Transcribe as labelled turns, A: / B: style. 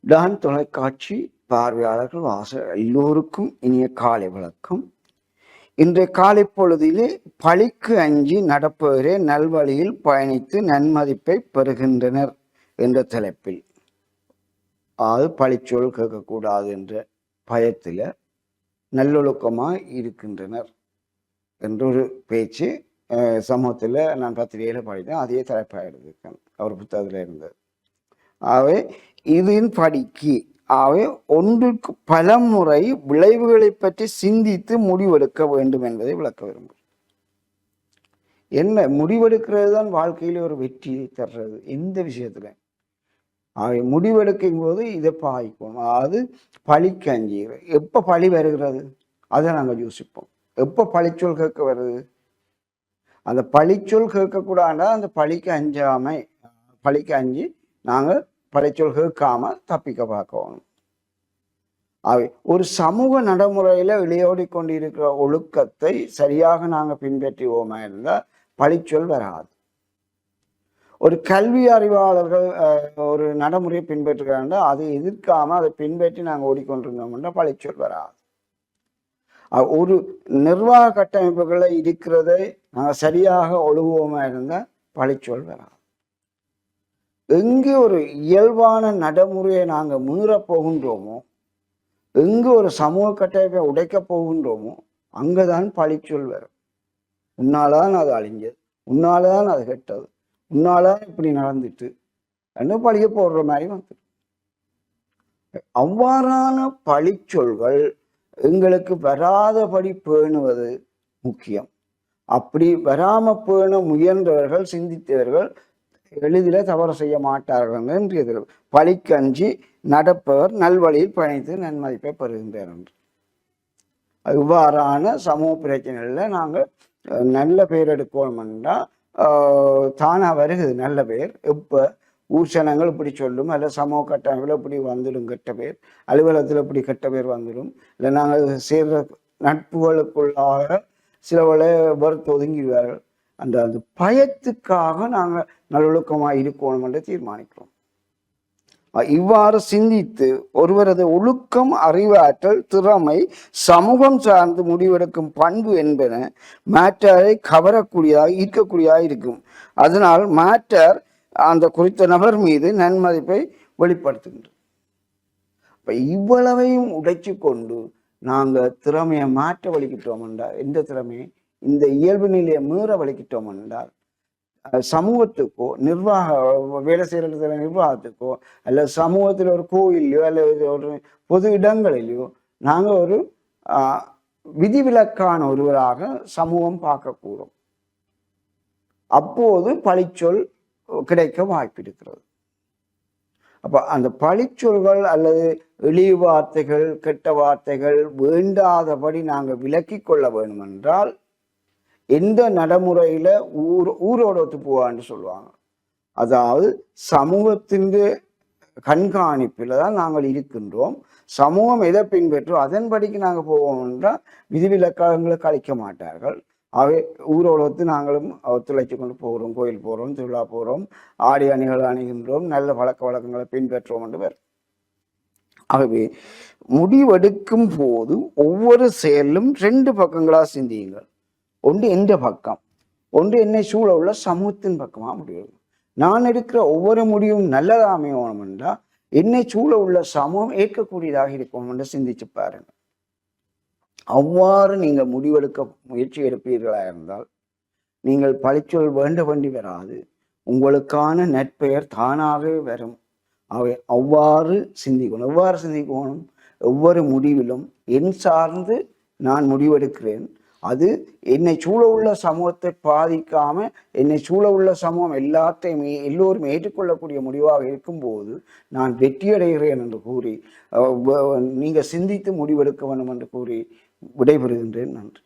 A: Don தொலைக்காட்சி பார்வையாளர்கள் வாச எல்லோருக்கும் இனிய காலை வழக்கம் இன்றைய காலை பொழுதிலே பழிக்கு அஞ்சி நடப்பவரே நல்வழியில் பயணித்து நன்மதிப்பை பெறுகின்றனர் என்ற தலைப்பில். அது பழிச்சொல் கேட்கக்கூடாது என்ற பயத்தில் நல்லொழுக்கமாக இருக்கின்றனர். என்றொரு பேச்சு சமூகத்தில் நான் பத்திரிகையில் படித்தேன். அதே தலைப்பாக எடுத்திருக்கேன் அவர் புத்தகத்தில் இருந்தது ஆகவே இதன் படிக்கு ஆகவே ஒன்றுக்கு பல முறை விளைவுகளை பற்றி சிந்தித்து முடிவெடுக்க வேண்டும் என்பதை விளக்க விரும்புகிறேன். என்ன முடிவெடுக்கிறது தான் வாழ்க்கையில் ஒரு வெற்றியை தர்றது எந்த விஷயத்துல? ஆகவே முடிவெடுக்கும் போது இதை பாய்க்கும் அதாவது பழிக்கு அஞ்சுகிறது எப்போ பழி வருகிறது? அதை நாங்கள் யோசிப்போம். எப்போ பழிச்சொல் கேட்க வருது? அந்த பழிச்சொல் கேட்கக்கூடாண்டா அந்த பழிக்கு அஞ்சாமை பழிக்கு அஞ்சு நாங்கள் பழிச்சொல் கேட்காம தப்பிக்க பார்க்கணும். அவை ஒரு சமூக நடைமுறையில் விளையாடி கொண்டிருக்கிற ஒழுக்கத்தை சரியாக நாங்கள் பின்பற்றுவோமா இருந்தால் பழிச்சொல் வராது. ஒரு கல்வி அறிவாளர்கள் ஒரு நடைமுறையை பின்பற்றுகிறாங்க அதை எதிர்க்காம அதை பின்பற்றி நாங்கள் ஓடிக்கொண்டிருந்தோம்னா பழிச்சொல் வராது. ஒரு நிர்வாக கட்டமைப்புகளை இருக்கிறதை நாங்கள் சரியாக ஒழுகுவோமா இருந்தால் பழிச்சொல் வராது எங்கே ஒரு இயல்பான நடைமுறையை நாங்கள் மீறப் போகின்றோமோ எங்கு ஒரு சமூக கட்டமைப்பை உடைக்கப் போகின்றோமோ அங்கதான் பழிச்சொல் வரும் உன்னாலதான் அது அழிஞ்சது உன்னால தான் அது கெட்டது உன்னால தான் இப்படி நடந்துட்டு என்ன பழிய போடுற மாதிரி வந்துடும் அவ்வாறான பழிச்சொல்கள் எங்களுக்கு வராதபடி பேணுவது முக்கியம். அப்படி வராம பேண முயன்றவர்கள் சிந்தித்தவர்கள் எளிதில் தவறு செய்ய மாட்டார்கள் என்று எதிர் பழிக்கஞ்சி நடப்பவர் நல்வழியில் பயணித்து நன்மதிப்பை பெறுகின்றனர் என்று. இவ்வாறான சமூக பிரச்சனைகளில் நாங்கள் நல்ல நல்ல பேர் என்றால் தானாக வருகுது நல்ல பேர் எப்போ? ஊசனங்கள் இப்படி சொல்லும். அல்ல சமூக கட்டமைப்பில் இப்படி வந்துடும் கெட்ட பேர். அலுவலகத்தில் இப்படி கெட்ட பேர் வந்துடும். இல்லை நாங்கள் சேர்ற நட்புகளுக்குள்ளாக சிலவளை வெறுத்து ஒதுங்கிடுவார்கள். அந்த அந்த பயத்துக்காக நாங்கள் நல்லொழுக்கமாக இருக்கணும் என்று தீர்மானிக்கிறோம். இவ்வாறு சிந்தித்து ஒருவரது ஒழுக்கம் அறிவாற்றல் திறமை சமூகம் சார்ந்து முடிவெடுக்கும் பண்பு என்பன மேட்டரை கவரக்கூடியதாக ஈர்க்கக்கூடியதாக இருக்கும். அதனால் மேட்டர் அந்த குறித்த நபர் மீது நன்மதிப்பை வெளிப்படுத்துகின்றது இப்போ இவ்வளவையும் உடைச்சு கொண்டு நாங்கள் திறமையை மாற்ற வலிக்கிட்டோம் என்றால் எந்த திறமையை? இந்த இயல்பு நிலையை மீற வலிக்கிட்டோம் என்றால் சமூகத்துக்கோ நிர்வாக வேலை செய்கிற நிர்வாகத்துக்கோ அல்ல சமூகத்தில் ஒரு கோயிலையோ அல்லது ஒரு பொது இடங்களிலையோ நாங்கள் ஒரு விதிவிலக்கான ஒருவராக சமூகம் பார்க்கக்கூடும். அப்போது பழிச்சொல் கிடைக்க வாய்ப்பு இருக்கிறது. அப்போ அந்த பழிச்சொல்கள் அல்லது இழிவு வார்த்தைகள் கெட்ட வார்த்தைகள் வேண்டாதபடி நாங்கள் விலக்கி கொள்ள வேண்டும் என்றால் எந்த நடைமுறையில் ஊர் ஊரோட ஒத்து போவான்னு சொல்லுவாங்க. அதாவது சமூகத்தின் கண்காணிப்பில் தான் நாங்கள் இருக்கின்றோம். சமூகம் எதை பின்பற்றோ அதன்படிக்கு நாங்கள் போவோம் என்றால் விதிவிலக்கங்களை கழிக்க மாட்டார்கள். அவை ஊரோட நாங்களும் ஒத்துழைச்சு கொண்டு போகிறோம் கோயில் போகிறோம் திருவிழா போகிறோம் ஆடி அணிகள் அணிகின்றோம் நல்ல பழக்க வழக்கங்களை பின்பற்றுவோம் என்று பேர். ஆகவே முடிவெடுக்கும் போது ஒவ்வொரு செயலும் ரெண்டு பக்கங்களாக சிந்தியுங்கள். ஒன்று எந்த பக்கம்? ஒன்று என்னை சூழ உள்ள சமூகத்தின் பக்கமாக முடிவு. நான் எடுக்கிற ஒவ்வொரு முடிவும் நல்லதாக அமையணும் என்றால் என்னை சூழ உள்ள சமூகம் ஏற்கக்கூடியதாக இருக்கணும் என்று சிந்திச்சு பாருங்க அவ்வாறு நீங்கள் முடிவெடுக்க முயற்சி எடுப்பீர்களா இருந்தால் நீங்கள் பழிச்சொல் வேண்ட வேண்டி வராது. உங்களுக்கான நற்பெயர் தானாகவே வரும். அவை அவ்வாறு சிந்திக்கணும். எவ்வாறு சிந்திக்கணும்? ஒவ்வொரு முடிவிலும் என் சார்ந்து நான் முடிவெடுக்கிறேன். அது என்னை சூழ உள்ள சமூகத்தை பாதிக்காம என்னை சூழ உள்ள சமூகம் எல்லாத்தையும் எல்லோரும் ஏற்றுக்கொள்ளக்கூடிய முடிவாக இருக்கும்போது நான் வெற்றியடைகிறேன் என்று கூறி நீங்கள் நீங்க சிந்தித்து முடிவெடுக்க வேண்டும் என்று கூறி விடைபெறுகின்றேன். நன்றி.